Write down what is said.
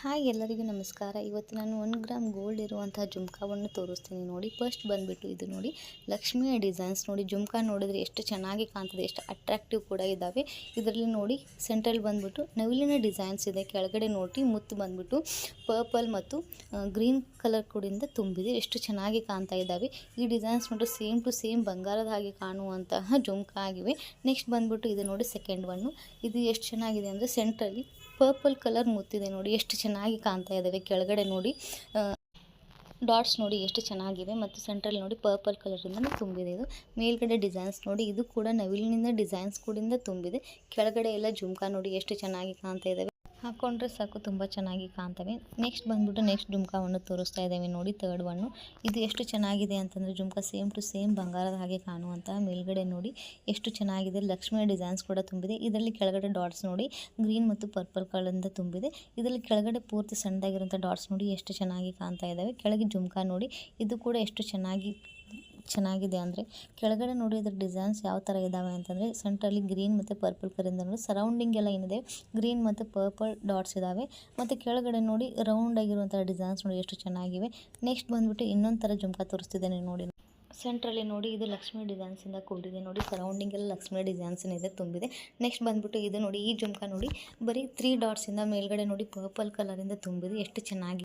Hi ಎಲ್ಲರಿಗೂ ನಮಸ್ಕಾರ. ಇವತ್ತು ನಾನು ಒಂದು ಗ್ರಾಮ್ ಗೋಲ್ಡ್ ಇರುವಂತಹ ಜುಮ್ಕಾವನ್ನು ತೋರಿಸ್ತೀನಿ ನೋಡಿ. ಫಸ್ಟ್ ಬಂದುಬಿಟ್ಟು ಇದು ನೋಡಿ. ಲಕ್ಷ್ಮಿಯ ಡಿಸೈನ್ಸ್ ನೋಡಿ. ಜುಮ್ಕಾ ನೋಡಿದ್ರೆ ಎಷ್ಟು ಚೆನ್ನಾಗಿ ಕಾಣ್ತದೆ, ಎಷ್ಟು ಅಟ್ರಾಕ್ಟಿವ್ ಕೂಡ ಇದ್ದಾವೆ. ಇದರಲ್ಲಿ ನೋಡಿ ಸೆಂಟ್ರಲ್ಲಿ ಬಂದುಬಿಟ್ಟು ನವಿಲಿನ ಡಿಸೈನ್ಸ್ ಇದೆ. ಕೆಳಗಡೆ ನೋಡಿ, ಮುತ್ತು ಬಂದುಬಿಟ್ಟು ಪರ್ಪಲ್ ಮತ್ತು ಗ್ರೀನ್ ಕಲರ್ ಕೂಡಿಂದ ತುಂಬಿದೆ. ಎಷ್ಟು ಚೆನ್ನಾಗಿ ಕಾಣ್ತಾ ಇದ್ದಾವೆ. ಈ ಡಿಸೈನ್ಸ್ ನೋಡಿ ಸೇಮ್ ಟು ಸೇಮ್ ಬಂಗಾರದ ಹಾಗೆ ಕಾಣುವಂತಹ ಜುಮ್ಕಾ ಆಗಿವೆ. ನೆಕ್ಸ್ಟ್ ಬಂದುಬಿಟ್ಟು ಇದು ನೋಡಿ ಸೆಕೆಂಡ್ ಒನ್ನು ಇದು ಎಷ್ಟು ಚೆನ್ನಾಗಿದೆ ಅಂದರೆ ಸೆಂಟ್ರಲ್ಲಿ ಪರ್ಪಲ್ ಕಲರ್ ಮುತ್ತಿದೆ ನೋಡಿ, ಎಷ್ಟು ಚೆನ್ನಾಗಿ ಕಾಣ್ತಾ ಇದ್ದಾವೆ ಕೆಳಗಡೆ ನೋಡಿ ಡಾಟ್ಸ್ ನೋಡಿ ಎಷ್ಟು ಚೆನ್ನಾಗಿವೆ ಮತ್ತು ಸೆಂಟ್ರಲ್ಲಿ ನೋಡಿ ಪರ್ಪಲ್ ಕಲರಿಂದ ತುಂಬಿದೆ ಇದು. ಮೇಲ್ಗಡೆ ಡಿಸೈನ್ಸ್ ನೋಡಿ, ಇದು ಕೂಡ ನವಿಲಿನಿಂದ ಡಿಸೈನ್ಸ್ ಕೂಡಿಂದ ತುಂಬಿದೆ. ಕೆಳಗಡೆ ಎಲ್ಲ ಜುಮ್ಕಾ ನೋಡಿ ಎಷ್ಟು ಚೆನ್ನಾಗಿ ಕಾಣ್ತಾ ಇದ್ದಾವೆ ಹಾಕೊಂಡ್ರೆ ಸಾಕು, ತುಂಬ ಚೆನ್ನಾಗಿ ಕಾಣ್ತವೆ. ನೆಕ್ಸ್ಟ್ ಬಂದ್ಬಿಟ್ಟು ನೆಕ್ಸ್ಟ್ ಜುಮ್ಕಾವನ್ನು ತೋರಿಸ್ತಾ ಇದ್ದೇವೆ ನೋಡಿ ತರ್ಡ್ ಒನ್ನು ಇದು ಎಷ್ಟು ಚೆನ್ನಾಗಿದೆ ಅಂತಂದರೆ ಜುಮ್ಕಾ ಸೇಮ್ ಟು ಸೇಮ್ ಬಂಗಾರದ ಹಾಗೆ ಕಾಣುವಂತಹ ಮೇಲ್ಗಡೆ ನೋಡಿ, ಎಷ್ಟು ಚೆನ್ನಾಗಿದೆ. ಲಕ್ಷ್ಮಿಯ ಡಿಸೈನ್ಸ್ ಕೂಡ ತುಂಬಿದೆ. ಇದರಲ್ಲಿ ಕೆಳಗಡೆ ಡಾಟ್ಸ್ ನೋಡಿ ಗ್ರೀನ್ ಮತ್ತು ಪರ್ಪಲ್ ಕಲರಿಂದ ತುಂಬಿದೆ. ಇದರಲ್ಲಿ ಕೆಳಗಡೆ ಪೂರ್ತಿ ಸಣ್ಣದಾಗಿರುವಂಥ ಡಾಟ್ಸ್ ನೋಡಿ, ಎಷ್ಟು ಚೆನ್ನಾಗಿ ಕಾಣ್ತಾ ಇದ್ದಾವೆ. ಕೆಳಗೆ ಜುಮ್ಕಾ ನೋಡಿ, ಇದು ಕೂಡ ಎಷ್ಟು ಚೆನ್ನಾಗಿ ಚೆನ್ನಾಗಿದೆ ಅಂದರೆ ಕೆಳಗಡೆ ನೋಡಿ ಅದ್ರ ಡಿಸೈನ್ಸ್ ಯಾವ ಥರ ಇದ್ದಾವೆ ಅಂತಂದರೆ ಸೆಂಟ್ರಲ್ಲಿ ಗ್ರೀನ್ ಮತ್ತು ಪರ್ಪಲ್ ಕರಿಂದ ನೋಡಿ ಸರೌಂಡಿಂಗ್ ಎಲ್ಲ ಏನಿದೆ ಗ್ರೀನ್ ಮತ್ತು ಪರ್ಪಲ್ ಡಾಟ್ಸ್ ಇದ್ದಾವೆ ಮತ್ತು ಕೆಳಗಡೆ ನೋಡಿ ರೌಂಡ್ ಆಗಿರುವಂಥ ಡಿಸೈನ್ಸ್ ನೋಡಿ ಎಷ್ಟು ಚೆನ್ನಾಗಿವೆ. ನೆಕ್ಸ್ಟ್ ಬಂದುಬಿಟ್ಟು ಇನ್ನೊಂದು ಥರ ಜುಮ್ಕಾ ತೋರಿಸ್ತಿದ್ದೇನೆ ನೋಡಿ. ಸೆಂಟ್ರಲ್ಲಿ ನೋಡಿ ಇದು ಲಕ್ಷ್ಮಿ ಡಿಸೈನ್ಸಿಂದ ಕೂಡಿದೆ ನೋಡಿ ಸರೌಂಡಿಂಗ್ ಎಲ್ಲ ಲಕ್ಷ್ಮಿ ಡಿಸೈನ್ಸ್ ಇದೆ ತುಂಬಿದೆ. ನೆಕ್ಸ್ಟ್ ಬಂದುಬಿಟ್ಟು ಇದು ನೋಡಿ ಈ ಜುಮ್ಕಾ ನೋಡಿ ಬರೀ ತ್ರೀ ಡಾಟ್ಸಿಂದ ಮೇಲ್ಗಡೆ ನೋಡಿ ಪರ್ಪಲ್ ಕಲರಿಂದ ತುಂಬಿದೆ, ಎಷ್ಟು ಚೆನ್ನಾಗಿ